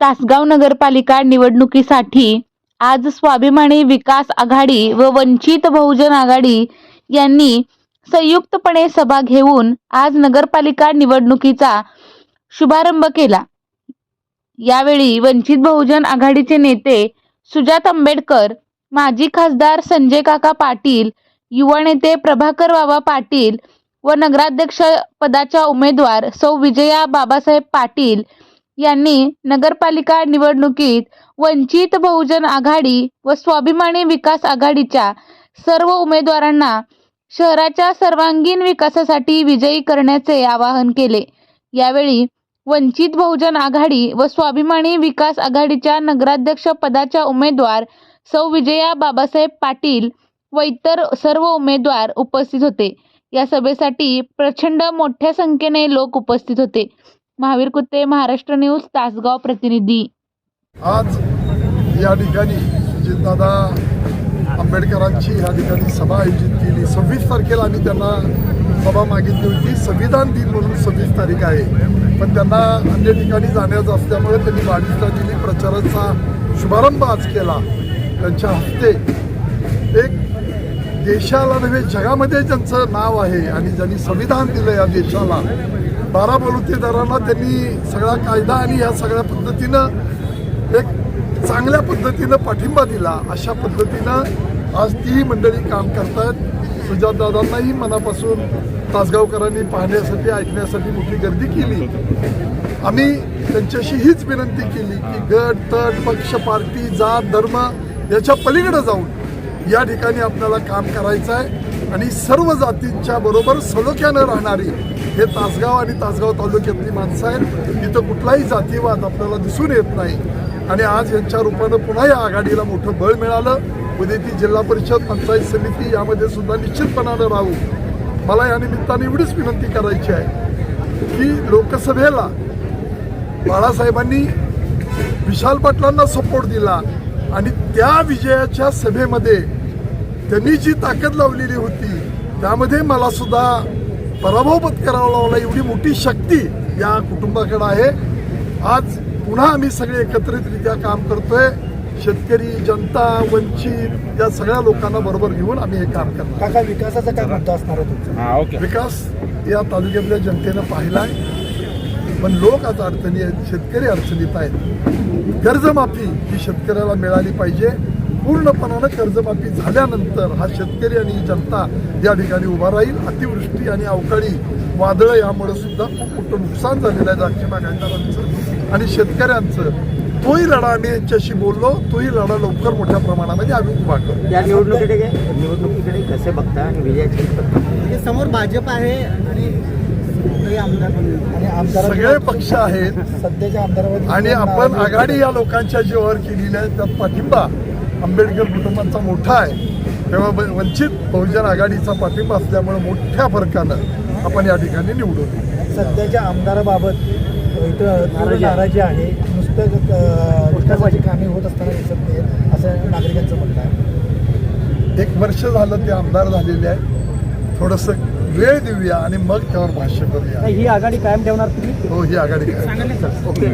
तासगाव नगरपालिका निवडणुकीसाठी आज स्वाभिमानी विकास आघाडी व वंचित बहुजन आघाडी यांनी संयुक्तपणे सभा घेऊन आज नगरपालिका निवडणुकीचा शुभारंभ केला. यावेळी वंचित बहुजन आघाडीचे नेते सुजात आंबेडकर माजी खासदार संजय काका पाटील युवा नेते प्रभाकर बाबा पाटील व नगराध्यक्ष पदाच्या उमेदवार सौ विजया बाबासाहेब पाटील यांनी नगरपालिका निवडणुकीत वंचित बहुजन आघाडी व स्वाभिमानी विकास आघाडीच्या सर्व उमेदवारांना शहराच्या सर्वांगीण विकासासाठी विजयी करण्याचे आवाहन केले. यावेळी वंचित बहुजन आघाडी व स्वाभिमानी विकास आघाडीच्या नगराध्यक्ष पदाच्या उमेदवार सौ विजया बाबासाहेब पाटील व इतर सर्व उमेदवार उपस्थित होते. या सभेसाठी प्रचंड मोठ्या संख्येने लोक उपस्थित होते. महावीर कुत्ते महाराष्ट्र न्यूज तासगाव प्रतिनिधी. आज या ठिकाणी सुजितदादा आंबेडकरांची या ठिकाणी सभा आयोजित केली. सव्वीस तारखेला आम्ही त्यांना सभा मागितली होती. संविधान दिन म्हणून सव्वीस तारीख आहे. पण त्यांना अन्य ठिकाणी जाण्याचं असल्यामुळे त्यांनी बावीसला दिली. प्रचाराचा शुभारंभ आज केला. त्यांच्या हस्ते एक देशाला नव्हे जगामध्ये ज्यांचं नाव आहे आणि ज्यांनी संविधान दिलं या देशाला बारा बलुतेदारांना त्यांनी सगळा कायदा आणि ह्या सगळ्या पद्धतीनं एक चांगल्या पद्धतीनं पाठिंबा दिला. अशा पद्धतीनं आज ती मंडळी काम करतायत. सुजातदादांनाही मनापासून तासगावकरांनी पाहण्यासाठी ऐकण्यासाठी मोठी गर्दी केली. आम्ही त्यांच्याशी हीच विनंती केली की गट तट पक्ष पार्टी जात धर्म याच्या पलीकडे जाऊन या ठिकाणी आपल्याला काम करायचं आहे आणि सर्व जातींच्या बरोबर सलोख्यानं राहणारी हे तासगाव आणि तासगाव तालुक्यातली माणसं आहेत. इथं कुठलाही जातीवाद आपल्याला दिसून येत नाही. आणि आज यांच्या रूपानं पुन्हा या आघाडीला मोठं बळ मिळालं. उद्या ती जिल्हा परिषद पंचायत समिती यामध्ये सुद्धा निश्चितपणानं राहू. मला या निमित्ताने एवढीच विनंती करायची आहे की लोकसभेला बाळासाहेबांनी विशाल पाटलांना सपोर्ट दिला. आणि त्या विजयाच्या सभेमध्ये त्यांनी जी ताकद लावलेली होती त्यामध्ये मला सुद्धा पराभव पत्करावा लावला एवढी मोठी शक्ती या कुटुंबाकडे आहे. आज पुन्हा आम्ही सगळे एकत्रितरित्या काम करतोय. शेतकरी जनता वंचित या सगळ्या लोकांना बरोबर घेऊन आम्ही हे काम करणार. काका विकासाचा काय मुद्दा असणार आहे तुमचा? हा ओके. विकास या तालुक्यातल्या जनतेनं पाहिलाय. पण लोक आज अडचणी आहेत शेतकरी अडचणीत आहेत. कर्जमाफी ही शेतकऱ्याला मिळाली पाहिजे. पूर्णपणानं कर्जमाफी झाल्यानंतर हा शेतकरी आणि जनता या ठिकाणी उभा राहील. अतिवृष्टी आणि अवकाळी वादळं यामुळे सुद्धा खूप मोठं नुकसान झालेलं आहे द्राक्ष बागायतदारांचं आणि शेतकऱ्यांचं. तोही लढा आम्ही यांच्याशी बोललो. तोही लढा लवकर मोठ्या प्रमाणामध्ये आम्ही उभा करू या निवडणुकीकडे निवडणुकीकडे कसे बघता आणि विजयाची म्हणजे समोर भाजप आहे आणि सगळे आमदार आणि आमदार सगळे पक्ष आहेत. सध्याच्या आमदारावर आणि आपण आघाडी या लोकांच्या जीवावर केलेली आहे. त्यात पाठिंबा आंबेडकर कुटुंबाचा मोठा आहे. तेव्हा ब- वंचित बहुजन आघाडीचा पाठिंबा असल्यामुळे मोठ्या फरकानं आपण या ठिकाणी निवडून. सध्याच्या आमदाराबाबत इथं नाराजी आहे. नुसतं विकासाची कामे होत असताना दिसत नाही असं नागरिकांचं म्हणणं आहे. एक वर्ष झालं ते आमदार झालेले आहे थोडंसं वेळ देऊया आणि मग त्यावर भाष्य करूया. ही आघाडी कायम ठेवणार तुम्ही? हो ही आघाडी काय ओके.